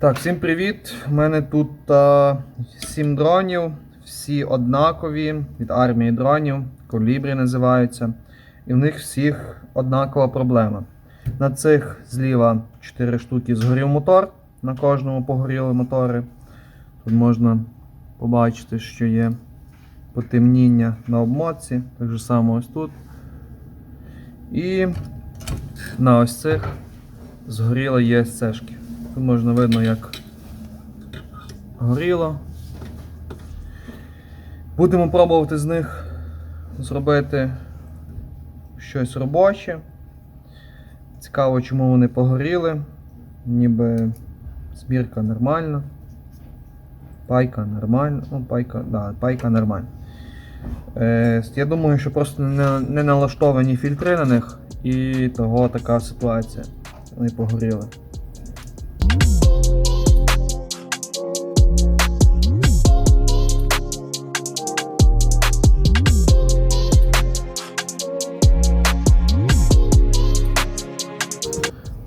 Так, всім привіт! У мене тут а, 7 дронів, всі однакові від армії дронів, колібрі називаються. І в них всіх однакова проблема. На цих зліва 4 штуки згорів мотор, на кожному погоріли мотори. Тут можна побачити, що є потемніння на обмотці, так же само ось тут. І на ось цих згоріли ЄСЦшки. Тут можна видно, як горіло. Будемо пробувати з них зробити щось робоче. Цікаво, чому вони погоріли. Ніби збірка нормальна. Пайка нормальна. Ну, пайка, да, пайка нормальна. Е, я думаю, що просто не, не налаштовані фільтри на них і того така ситуація. Вони погоріли.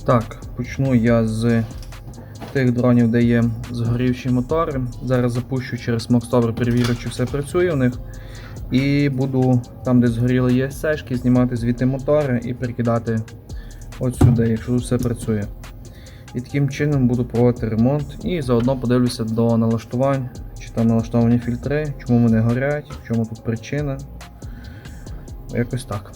Так, почну я з тих дронів, де є згорівші мотори. Зараз запущу через Moxtober, перевірю, чи все працює у них. І буду там, де згоріли ЄСЦшки, знімати звідти мотори і перекидати от сюди, якщо все працює. І таким чином буду проводити ремонт і заодно подивлюся до налаштувань, чи там налаштовані фільтри, чому вони горять, чому тут причина. Якось так.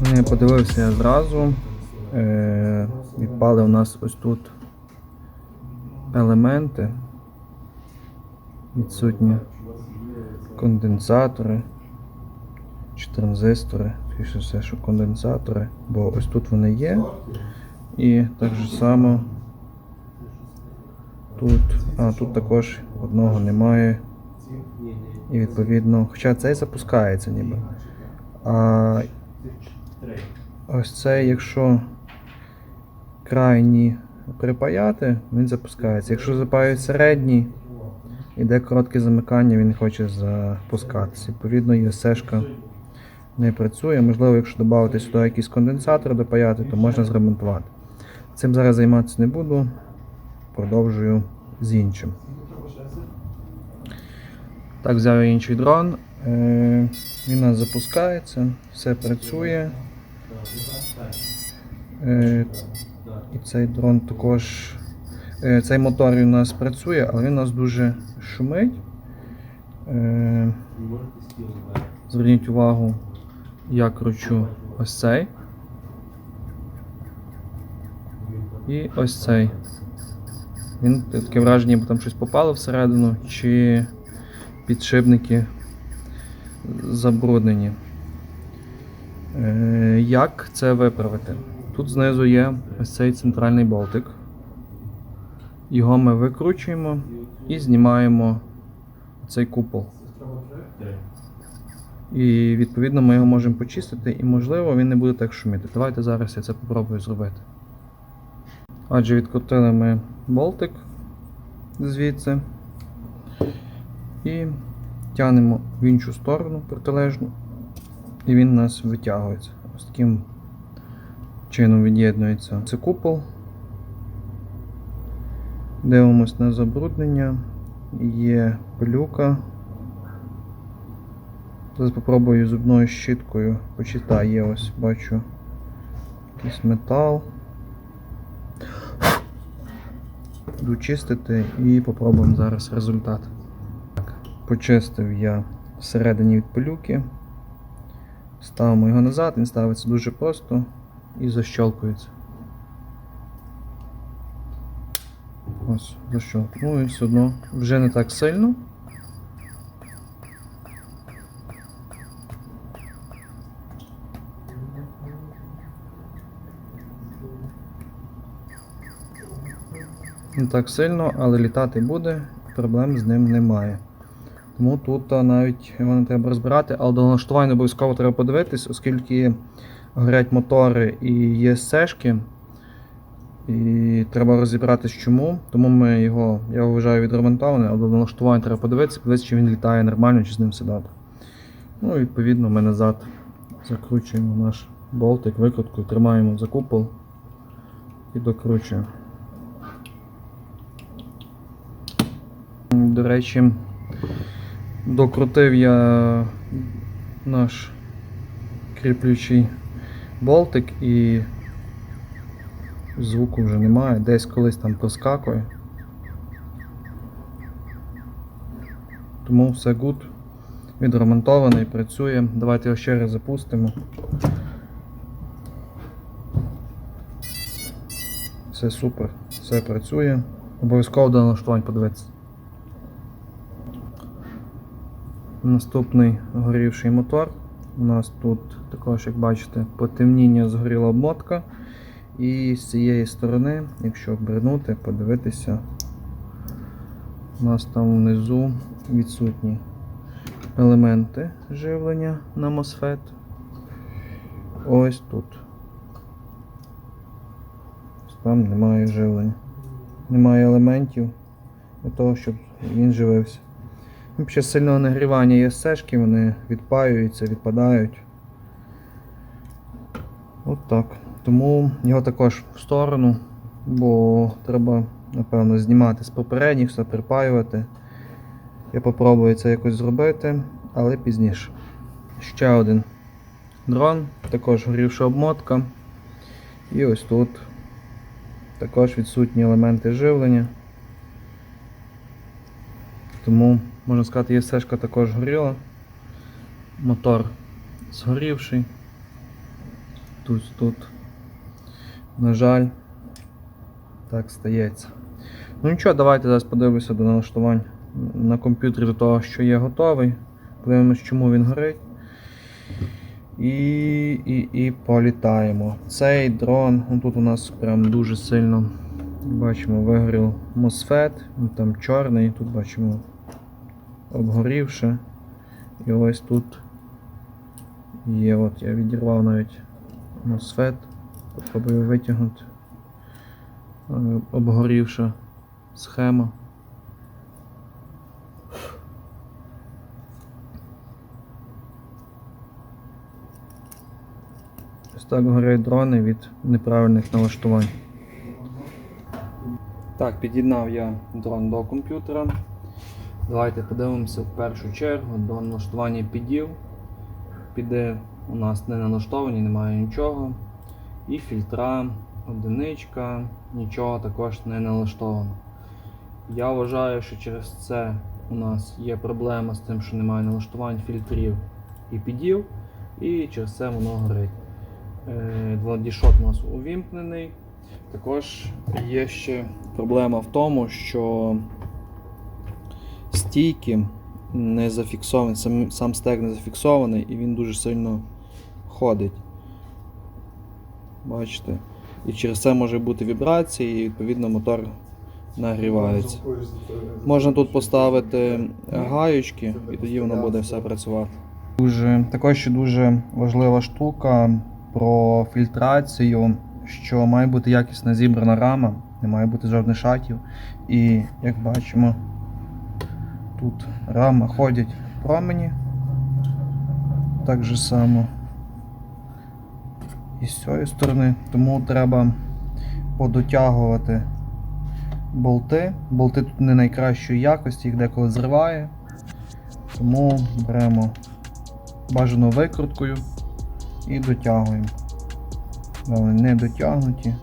Не подивився я зразу. Е, відпали у нас ось тут елементи. Відсутні конденсатори чи транзистори, Скоріше все, що конденсатори, бо ось тут вони є. І так же само тут, а тут також одного немає. І відповідно, хоча цей запускається ніби. А ось цей, якщо крайні припаяти, він запускається. Якщо запають середній, іде коротке замикання, він хоче запускатися. Відповідно, ЄСшка не працює. Можливо, якщо додати сюди якийсь конденсатор допаяти, то можна зремонтувати. Цим зараз займатися не буду. Продовжую з іншим. Так, взяв інший дрон. Е, Він у нас запускається, все працює. Е, І цей дрон також. е, Цей мотор у нас працює, але він у нас дуже шумить. Е, Зверніть увагу, я кручу ось цей. І ось цей. Він таке враження, ніби там щось попало всередину, чи підшипники забруднені. Е, Як це виправити? Тут знизу є ось цей центральний болтик. Його ми викручуємо і знімаємо цей купол. І відповідно ми його можемо почистити і, можливо, він не буде так шуміти. Давайте зараз я це спробую зробити. Отже, відкрутили ми болтик звідси і тягнемо в іншу сторону протилежну, і він у нас витягується. Ось таким чином від'єднується. Це купол. Дивимось на забруднення. Є пилюка. Зараз спробую зубною щіткою почитаю, ось бачу якийсь метал. Буду чистити і попробуємо зараз результат. Почистив я всередині від пилюки. Ставимо його назад, він ставиться дуже просто і защолкується. Ось, защолкнув і все одно вже не так сильно. Не так сильно, але літати буде, проблем з ним немає. Тому тут навіть його не треба розбирати, але до налаштування обов'язково треба подивитись, оскільки горять мотори і є сешки. І треба розібратись чому. Тому ми його, я вважаю відремонтований, але до налаштування треба подивитися, подивитися, чи він літає нормально, чи з ним добре. Ну і відповідно ми назад закручуємо наш болтик, викрутку, тримаємо за купол і докручуємо. До речі, докрутив я наш кріплючий болтик і звуку вже немає, десь колись там проскакує. Тому все good, відремонтований, працює. Давайте його ще раз запустимо. Все супер, все працює. Обов'язково до налаштувань подивитися. Наступний горівший мотор. У нас тут також, як бачите, потемніння згоріла обмотка. І з цієї сторони, якщо обернути, подивитися, у нас там внизу відсутні елементи живлення на MOSFET. Ось тут. Там немає живлення. Немає елементів для того, щоб він живився. Час сильного нагрівання є сешки, вони відпаюються, відпадають. От так. Тому його також в сторону, бо треба, напевно, знімати з попередніх, все припаювати. Я попробую це якось зробити, але пізніше. Ще один дрон, також горівша обмотка. І ось тут також відсутні елементи живлення. Тому, можна сказати, є сешка також горіла. Мотор згорівший. Тут, тут. На жаль, так стається. Ну нічого, давайте зараз подивимося до налаштувань на комп'ютері до того, що є готовий. Подивимось, чому він горить. І, і, і політаємо. Цей дрон, ну, тут у нас прям дуже сильно бачимо, вигорів він там чорний, тут бачимо обгорівше. І ось тут є, от я відірвав навіть MOSFET. Попробую витягнути. Е, Обгорівша схема. Ось так горять дрони від неправильних налаштувань. Так, під'єднав я дрон до комп'ютера. Давайте подивимося в першу чергу до налаштування підів. Піде у нас не налаштовані, немає нічого. І фільтра, одиничка, нічого також не налаштовано. Я вважаю, що через це у нас є проблема з тим, що немає налаштувань фільтрів і підів, і через це воно горить. Е, Владішот у нас увімкнений. Також є ще проблема в тому, що стійки не зафіксовані, сам, сам стек не зафіксований і він дуже сильно ходить. Бачите? І через це може бути вібрації, і відповідно мотор нагрівається. Можна тут поставити гаючки, і тоді воно буде все працювати. Дуже, також ще дуже важлива штука про фільтрацію, що має бути якісно зібрана рама, не має бути жодних шатів. І як бачимо, тут рама ходять промені. Так же само і з цієї сторони, тому треба подотягувати болти. Болти тут не найкращої якості, їх деколи зриває. Тому беремо бажану викруткою і дотягуємо. Вони не дотягнуті.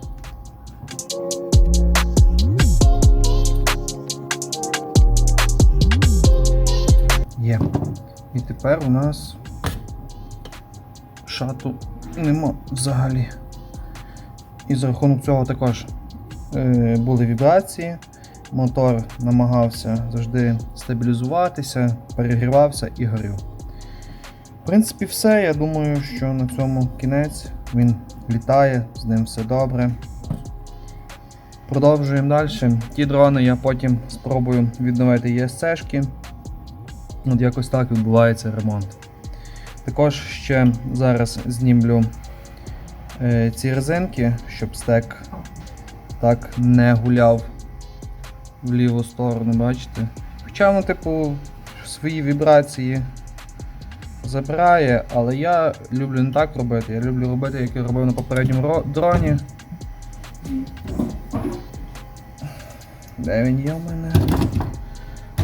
І тепер у нас шату нема взагалі. І за рахунок цього також е, були вібрації. Мотор намагався завжди стабілізуватися, перегрівався і горів. В принципі, все. Я думаю, що на цьому кінець він літає, з ним все добре. Продовжуємо далі. Ті дрони я потім спробую відновити ЄСЦшки. От якось так відбувається ремонт. Також ще зараз знімлю е, ці резинки, щоб стек так не гуляв в ліву сторону, бачите? Хоча воно, типу, свої вібрації забирає, але я люблю не так робити. Я люблю робити, як я робив на попередньому дроні. Де він є в мене?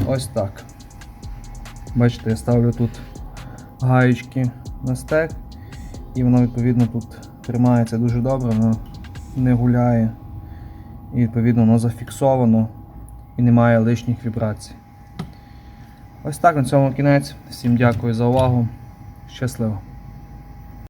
Ось так. Бачите, я ставлю тут гаєчки на стек, і воно відповідно тут тримається дуже добре, воно не гуляє. І відповідно воно зафіксовано і немає лишніх вібрацій. Ось так на цьому кінець. Всім дякую за увагу. Щасливо!